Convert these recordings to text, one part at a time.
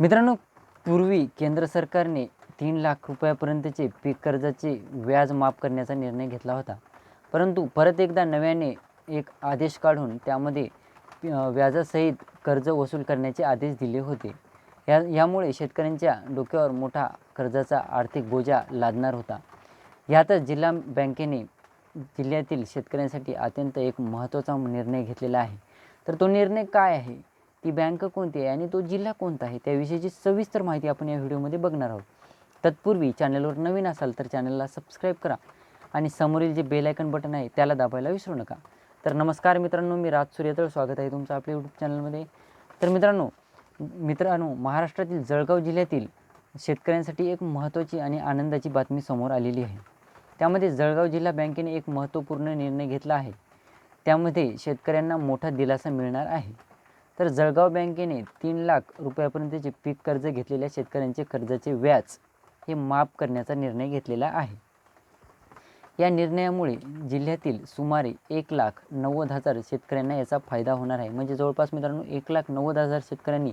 मित्रांनो पूर्वी केंद्र सरकारने तीन लाख रुपयापर्यंतचे पीक कर्जाचे व्याज माफ करण्याचा निर्णय घेतला होता. परंतु परत एकदा नव्याने एक आदेश काढून त्यामध्ये व्याजासहित कर्ज वसूल करण्याचे आदेश दिले होते. या यामुळे शेतकऱ्यांच्या डोक्यावर मोठा कर्जाचा आर्थिक बोजा लादणार होता. यातच जिल्हा बँकेने जिल्ह्यातील शेतकऱ्यांसाठी अत्यंत एक महत्त्वाचा निर्णय घेतलेला आहे. तर तो निर्णय काय आहे? ती बँक कोणती आहे आणि तो जिल्हा कोणता आहे त्याविषयीची सविस्तर माहिती आपण या व्हिडिओमध्ये बघणार आहोत. तत्पूर्वी चॅनलवर नवीन असाल तर चॅनलला सबस्क्राईब करा आणि समोरील जे बेलायकन बटन आहे त्याला दाबायला विसरू नका. तर नमस्कार मित्रांनो मी राज सूर्यतळ. स्वागत आहे तुमचं आपल्या यूट्यूब चॅनलमध्ये. तर मित्रांनो मित्रांनो महाराष्ट्रातील जळगाव जिल्ह्यातील शेतकऱ्यांसाठी एक महत्त्वाची आणि आनंदाची बातमी समोर आलेली आहे. त्यामध्ये जळगाव जिल्हा बँकेने एक महत्त्वपूर्ण निर्णय घेतला आहे. त्यामध्ये शेतकऱ्यांना मोठा दिलासा मिळणार आहे. तर जळगाव बँकेने तीन लाख रुपयापर्यंतचे पीक कर्ज घेतलेल्या शेतकऱ्यांचे कर्जाचे व्याज हे माफ करण्याचा निर्णय घेतलेला आहे. या निर्णयामुळे जिल्ह्यातील सुमारे एक लाख नव्वद हजार शेतकऱ्यांना याचा फायदा होणार आहे. म्हणजे जवळपास मित्रांनो एक लाख नव्वद हजार शेतकऱ्यांनी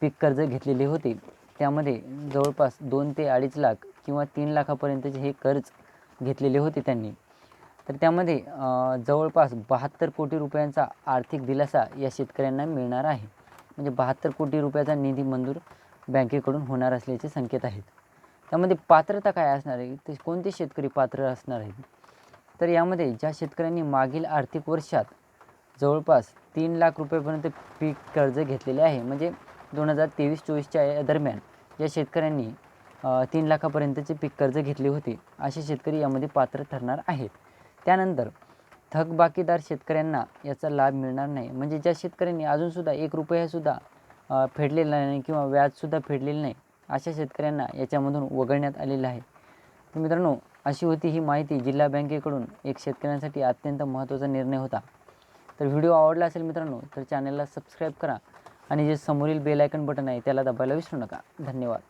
पीक कर्ज घेतलेले होते. त्यामध्ये जवळपास दोन ते अडीच लाख किंवा तीन लाखापर्यंतचे हे कर्ज घेतलेले होते त्यांनी. तर त्यामध्ये जवळपास बहात्तर कोटी रुपयांचा आर्थिक दिलासा या शेतकऱ्यांना मिळणार आहे. म्हणजे बहात्तर कोटी रुपयाचा निधी मंजूर बँकेकडून होणार असल्याचे संकेत आहेत. त्यामध्ये पात्रता काय असणार आहे? ते कोणते शेतकरी पात्र असणार आहेत? तर यामध्ये ज्या शेतकऱ्यांनी मागील आर्थिक वर्षात जवळपास तीन लाख रुपयेपर्यंत पीक कर्ज घेतलेले आहे म्हणजे दोन हजार तेवीस चोवीसच्या या दरम्यान ज्या शेतकऱ्यांनी तीन लाखापर्यंतचे पीक कर्ज घेतले होते असे शेतकरी यामध्ये पात्र ठरणार आहेत. त्यानंतर थकबाकीदार शेतकऱ्यांना याचा लाभ मिळणार नाही. म्हणजे ज्या शेतकऱ्यांनी अजूनसुद्धा एक रुपयासुद्धा फेडलेला नाही किंवा व्याजसुद्धा फेडलेलं नाही अशा शेतकऱ्यांना याच्यामधून वगळण्यात आलेलं आहे. तर मित्रांनो अशी होती ही माहिती जिल्हा बँकेकडून. एक शेतकऱ्यांसाठी अत्यंत महत्त्वाचा निर्णय होता. तर व्हिडिओ आवडला असेल मित्रांनो तर चॅनलला सबस्क्राईब करा आणि जे समोरील बेल आयकन बटन आहे त्याला दाबायला विसरू नका. धन्यवाद.